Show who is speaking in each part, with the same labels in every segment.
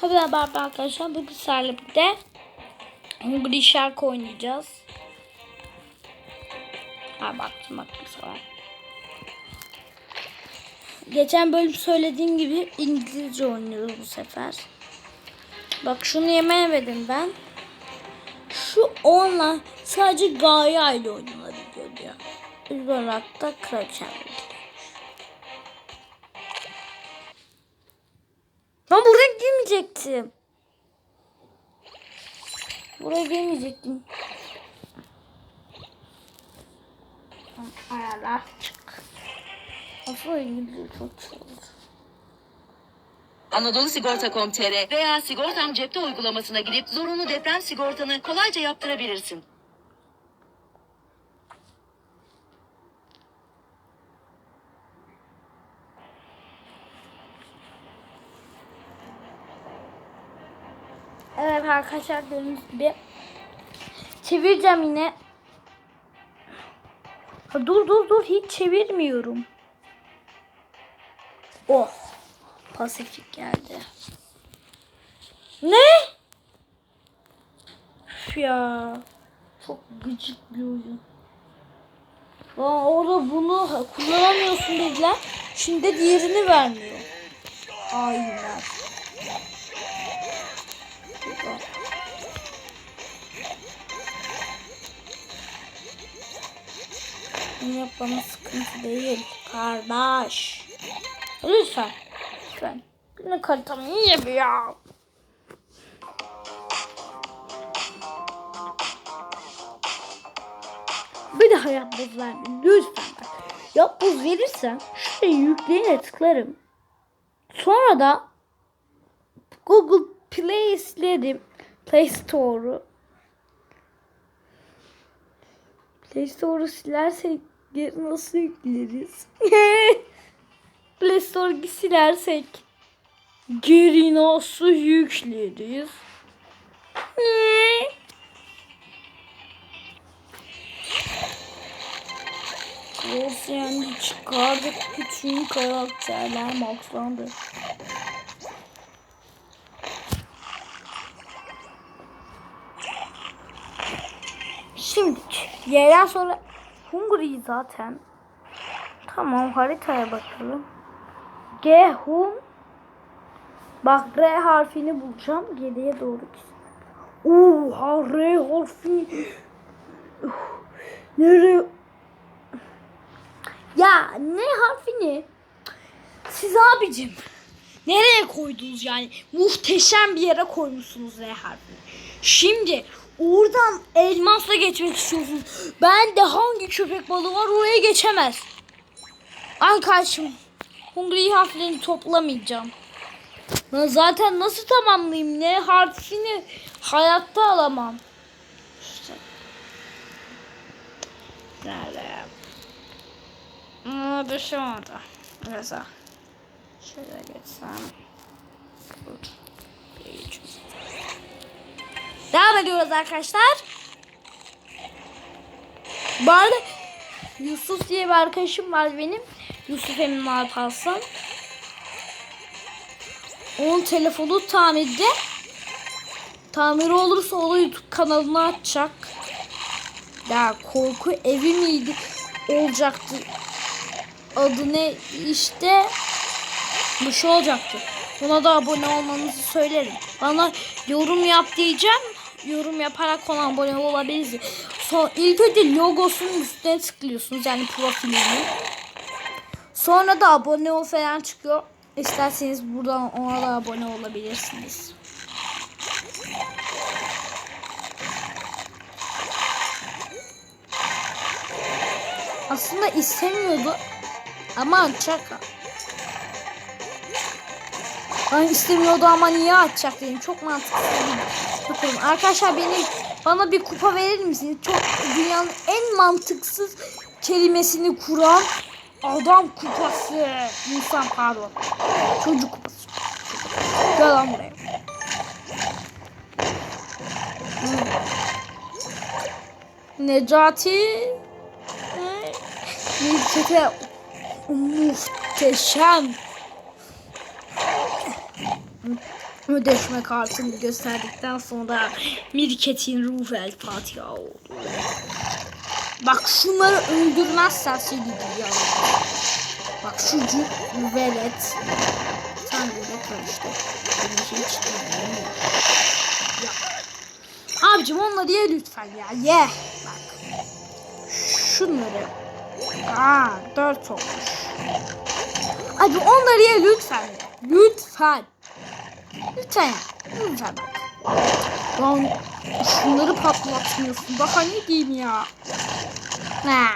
Speaker 1: Haber arkadaşlar bugün sizlerle birlikte Hungry Shark oynayacağız. Ha baktım baktım sonra. Geçen bölüm söylediğim gibi İngilizce oynuyoruz bu sefer. Bak şunu yemeyemedim ben. Şu online sadece Gaia ile oynanabiliyor diyor. Öbür olarak Kraken. Buraya girmeyecektim. Buraya girmeyecektim. Ayarlar çık. Çok şey.
Speaker 2: Anadolu Sigorta.com.tr veya Sigortam Cepte uygulamasına gidip zorunlu deprem sigortanı kolayca yaptırabilirsin.
Speaker 1: Evet arkadaşlar gördüğünüz gibi çevireceğim yine. Ha, dur dur dur hiç çevirmiyorum. Oh. Pasifik geldi. Ne? Üf ya. Çok gıcık bir oyun. Lan orada bunu kullanamıyorsun dediler. Şimdi de diğerini vermiyor. Aynen. Şurada. Bunu yapmamız sıkıntı değil. Kardeş. Lütfen. Lütfen. Yine karitamı niye bir ya? Bir daha yapboz verme. Lütfen bak. Yapboz verirsen şuraya yükleyene tıklarım. Sonra da Google Play silerim. Play Store'u. Play Store'u silersek geri nasıl yükleriz? Play Store'u silersek geri nasıl yükleriz? Of yani çıkardık bütün karakterler maxlandı. Şimdi yerden sonra Hungry zaten. Tamam haritaya bakalım. G Hun. Bak R harfini bulacağım. Geriye doğru. Oha R harfi. Nereye? Ya ne harfini? Siz abicim. Nereye koydunuz yani? Muhteşem bir yere koymuşsunuz R harfini. Şimdi oradan elmasla geçmek istiyorsunuz. Ben de hangi köpek balığı var oraya geçemez. Al karşım. Hungry harflerini toplamayacağım. Ben zaten nasıl tamamlayayım? Ne harfini hayatta alamam. İşte. Nerede? Aa, düşemadı. Mesela. Şöyle geçsem. Dur. Devam ediyoruz arkadaşlar. Bu arada Yusuf diye bir arkadaşım var benim. Yusuf Emin Alparslan. Onun telefonu tamirde. Tamiri olursa onu YouTube kanalına açacak. Ya korku evi miydi? Olacaktı. Adı ne işte bu şey olacaktı. Buna da abone olmanızı söylerim. Bana yorum yap diyeceğim. Yorum yaparak ona abone olabilirsiniz. Son, ilk önce logosunun üstüne tıklıyorsunuz. Yani profilini. Sonra da abone ol falan çıkıyor. İsterseniz buradan ona da abone olabilirsiniz. Aslında istemiyordu ama açacak. Ben istemiyordu ama niye açacak dedim. Çok mantıklı. Bakalım arkadaşlar beni bana bir kupa verir misiniz? Çok dünyanın en mantıksız kelimesini kuran adam kupası. İnsan pardon. Çocuk kupası. Gel lan buraya. Necati Necati muhteşem ödeşme kartını gösterdikten sonra Mirket'in Ruvel Fatiha oldu. Bak şunları öldürmezsen seni gidiyor. Bak şu velet. Sen velet var işte. Beni hiç. Ya. Abicim onları ye lütfen ya. Ye. Bak. Şunları. Aa dört olmuş. Abi onları ye lütfen. Lütfen. Lütfen. Lütfen bak. Lan şunları patlatmıyorsun. Daha ne diyeyim ya. Ha.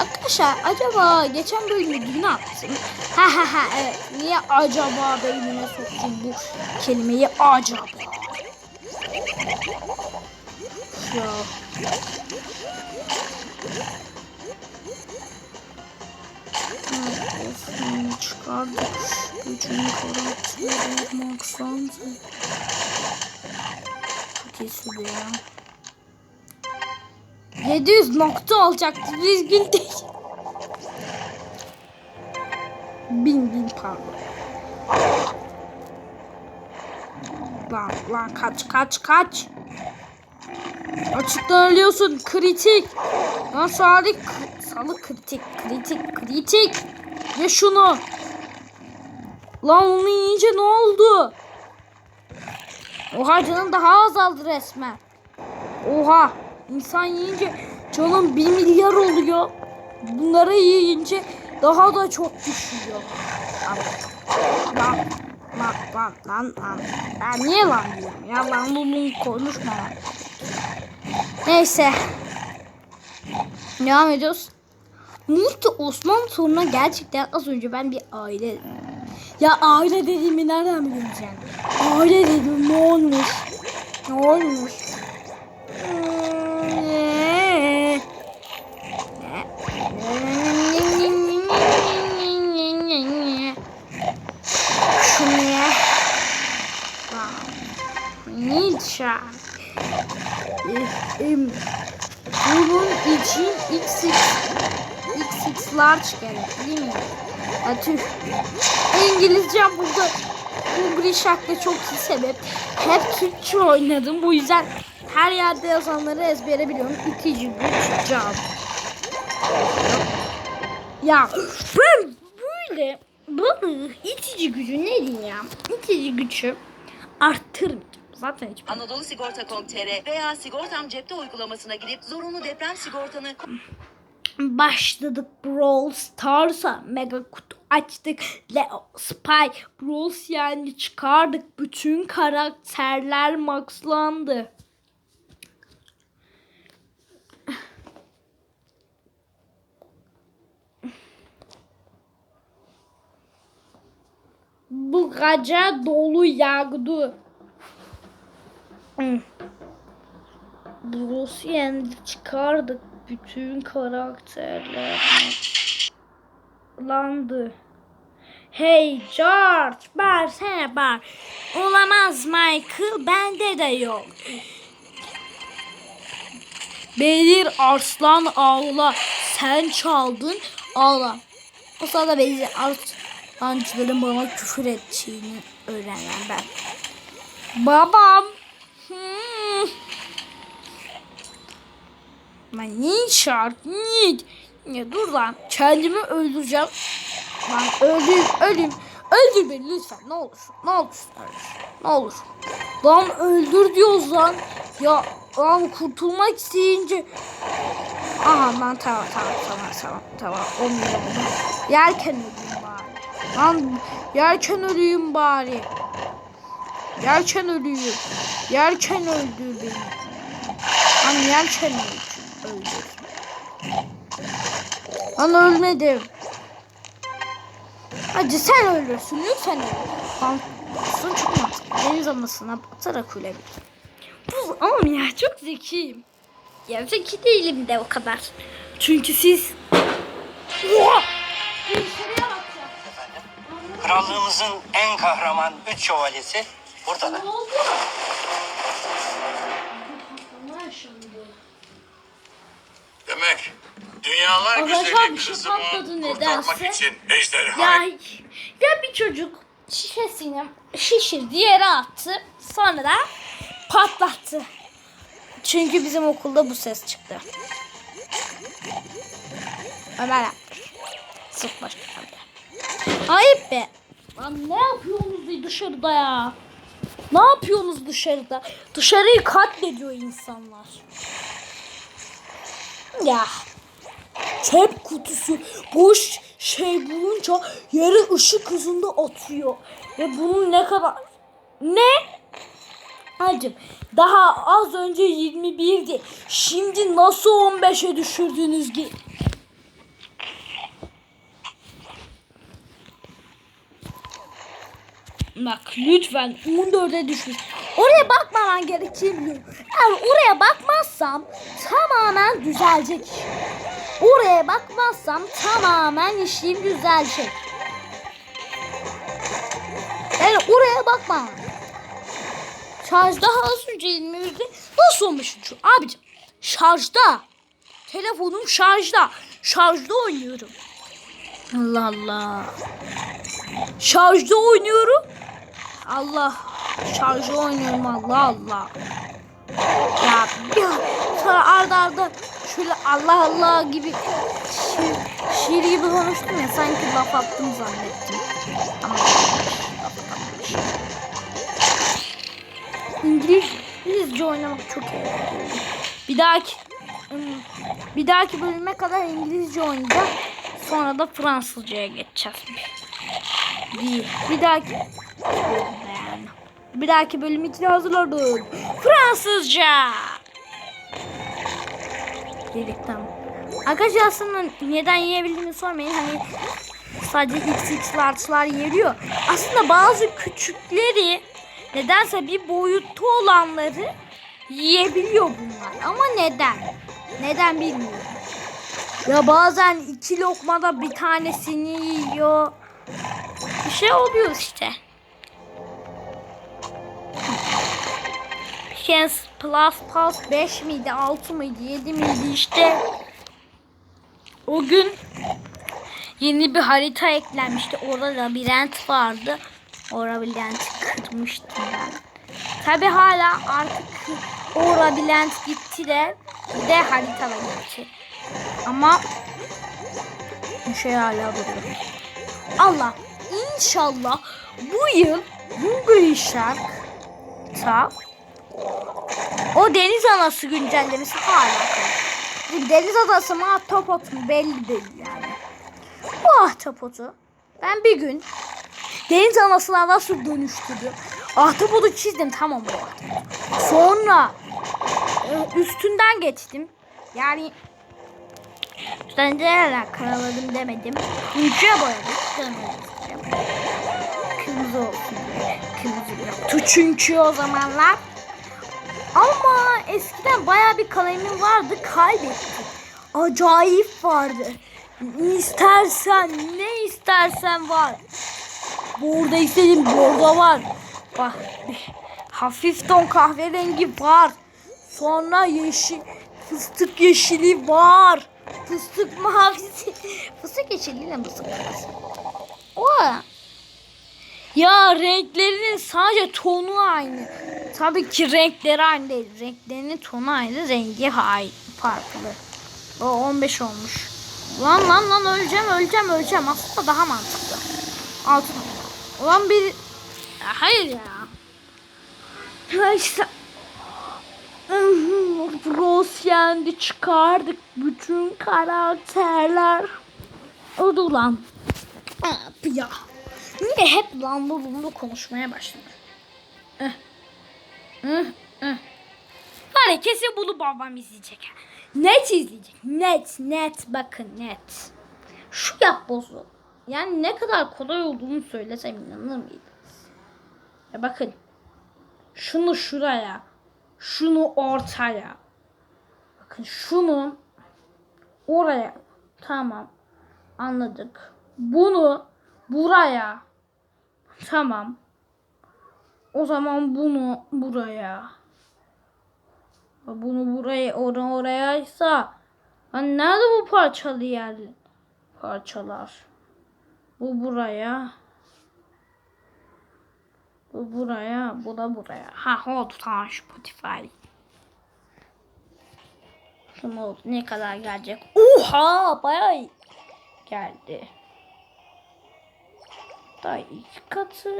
Speaker 1: Arkadaşlar acaba geçen bölümü ne yaptım? Ha ha ha evet. Niye acaba bölümüne soktum bu kelimeyi acaba? Ya. Karakteri maksandı. Çok iyi sürdü ya. 700 nokta olacaktı. Biz güldük. Bin bin pardon. Lan lan kaç kaç kaç. Açıktan ölüyorsun. Kritik. Lan Salih k- salı kritik kritik kritik. Ye şunu. Lan onu yiyince ne oldu? Oha canın daha azaldı resmen. Oha. insan yiyince canım bir milyar oluyor. Bunları yiyince daha da çok düşüyor. Lan lan lan lan lan. Ben niye lan diyorum ya lan bunu konuşma lan. Neyse. Devam ediyoruz. Mutlu Osman soruna gerçekten az önce ben bir aile ya aile dediğimi nereden yani? Aile dedim ne olmuş? Ne olmuş? Şunu ye. Nietzsche. Bunun için XX XX large gerek değil mi? Ya tüh. İngilizce burada bu şarkı çok iyi sebep. Hep Türkçe oynadım. Bu yüzden her yerde yazanları ezbere biliyorum. İtici güç can. Ya ben böyle bunu itici gücü ne diyeyim ya? İtici gücü arttırmayacağım. Zaten hiç
Speaker 2: Anadolu Sigorta.com.tr veya Sigortam Cepte uygulamasına girip zorunlu deprem sigortanı
Speaker 1: başladık Brawl Stars'a. Mega kutu açtık. Leo Spy Brawl yani çıkardık. Bütün karakterler maxlandı. Bu gece dolu yağdı. Hmm. Brosyen'i çıkardık. Bütün karakterler landı. Hey George, bağırsana bağır. Olamaz Michael, bende de yok. Belir Arslan ağla. Sen çaldın ağla. O sırada Belir Arslancıların bana küfür ettiğini öğrenen ben. Babam. Hmm. Lan niye şart? Niye? Ya dur lan. Kendimi öldüreceğim. Lan öleyim, öleyim. Öldür beni lütfen. Ne olur. Ne olur. Ne olur. Lan öldür diyoruz lan. Ya lan kurtulmak isteyince. Aha lan tamam tamam tamam tamam tamam. Olmuyor. Yerken öleyim bari. Lan yerken öleyim bari. Yerken ölüyor. Yerken öldür beni. Lan yerken öldür. Öldür. Lan ölmedim. Hadi sen ölürsün lütfen son çok mantıklı. Deniz anasına batarak ölebilir. Bu ama ya çok zekiyim. Ya zeki değilim de o kadar. Çünkü siz... Oha!
Speaker 3: Krallığımızın en kahraman üç şövalyesi buradalar.
Speaker 1: Ne oldu?
Speaker 4: Demek dünyalar güzeli
Speaker 1: bir şey
Speaker 4: kızımı
Speaker 1: patladı
Speaker 4: kurtarmak
Speaker 1: nedense.
Speaker 4: için ejderha
Speaker 1: Ya, ya bir çocuk şişesini şişirdi yere attı. Sonra da patlattı. Çünkü bizim okulda bu ses çıktı. Ömer yaptı. Sık başka Ayıp be. Lan ne yapıyorsunuz dışarıda ya? Ne yapıyorsunuz dışarıda? Dışarıyı katlediyor insanlar. Ya. Çöp kutusu boş şey bulunca yere ışık hızında atıyor. Ve bunun ne kadar... Ne? Hacım daha az önce 21'di. Şimdi nasıl 15'e düşürdünüz ki? Bak lütfen 14'e düşmüş. Oraya bakmaman biliyorum. Eğer oraya bakmazsam tamamen düzelecek. Oraya bakmazsam tamamen işim düzelecek. Yani oraya bakma. Şarjda az önce 21'de nasıl olmuş şu? Abicim şarjda. Telefonum şarjda. Şarjda oynuyorum. Allah Allah. Şarjda oynuyorum. Allah. Şarjda oynuyorum Allah Allah. Ya, ya sonra arda arda şöyle Allah Allah gibi şiir, şiir gibi konuştum ya sanki laf attım zannettim. Ama. İngiliz, İngilizce oynamak çok eğlenceli. Bir dahaki bir dahaki bölüme kadar İngilizce oynayacağım. Sonra da Fransızcaya geçeceğiz. Bir, bir dahaki. Bir dahaki bölüm için hazırladım. Fransızca. Dedik tamam. Arkadaşlar aslında neden yiyebildiğini sormayın. Hani sadece XX large'lar yiyebiliyor. Aslında bazı küçükleri nedense bir boyutta olanları yiyebiliyor bunlar. Ama neden? Neden bilmiyorum. Ya bazen iki lokmada bir tanesini yiyor. Bir şey oluyor işte. Chance Plus Plus 5 miydi 6 mıydı 7 miydi işte. O gün yeni bir harita eklenmişti. Orada labirent vardı. O labirenti kırmıştım ben. Tabi hala artık o labirent gitti de bir de harita da gitti. Ama bu şey hala duruyor. Allah inşallah bu yıl Hungry Shark'ta o deniz anası güncellemesi hala Deniz adası mı ahtapot mu belli değil yani. Bu ahtapotu ben bir gün deniz anasına nasıl dönüştürdüm. Ahtapotu çizdim tamam bu. Sonra e, üstünden geçtim. Yani Rendelerden karaladım demedim. Turuncuya boyadım. Kırmızı olsun. Kırmızı yoktu çünkü o zamanlar. Ama eskiden baya bir kalemim vardı. Kaybettim. Acayip vardı. İstersen ne istersen var. Burada istediğim bordo var. Bak hafif ton kahverengi var. Sonra yeşil fıstık yeşili var. Fıstık mavisi. Fıstık yeşiliyle fıstık mavisi. O ya renklerinin sadece tonu aynı. Tabii ki renkleri aynı değil. Renklerinin tonu aynı, rengi hay farklı. O 15 olmuş. Lan lan lan öleceğim öleceğim öleceğim. Aslında daha mantıklı. Altın. Ulan bir... Hayır ya. İşte... Bros yendi çıkardık bütün karakterler. O da. Abi ya. Niye hep lambo bumbu konuşmaya başladı? Eh. Ya kesin bunu babam izleyecek. Net izleyecek. Net net bakın net. Şu yapbozu. Yani ne kadar kolay olduğunu söylesem inanır mıydınız? Ya bakın. Şunu şuraya. Şunu ortaya. Bakın şunu oraya. Tamam. Anladık. Bunu buraya. Tamam. O zaman bunu buraya. Bunu buraya or orayaysa Hani nerede bu parçalı yer? Parçalar. Bu buraya. Bu buraya. Bu da buraya. Ha oldu tamam Spotify. Oldu. Ne kadar gelecek? Oha bayağı geldi. Daha iki katı.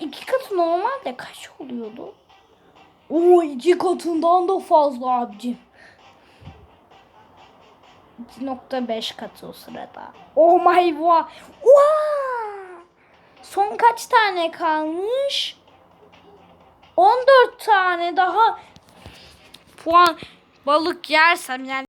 Speaker 1: İki katı normalde kaç oluyordu? Oo iki katından da fazla abicim. 2.5 katı o sırada. Oh my god. Wow. Son kaç tane kalmış? 14 tane daha puan balık yersem yani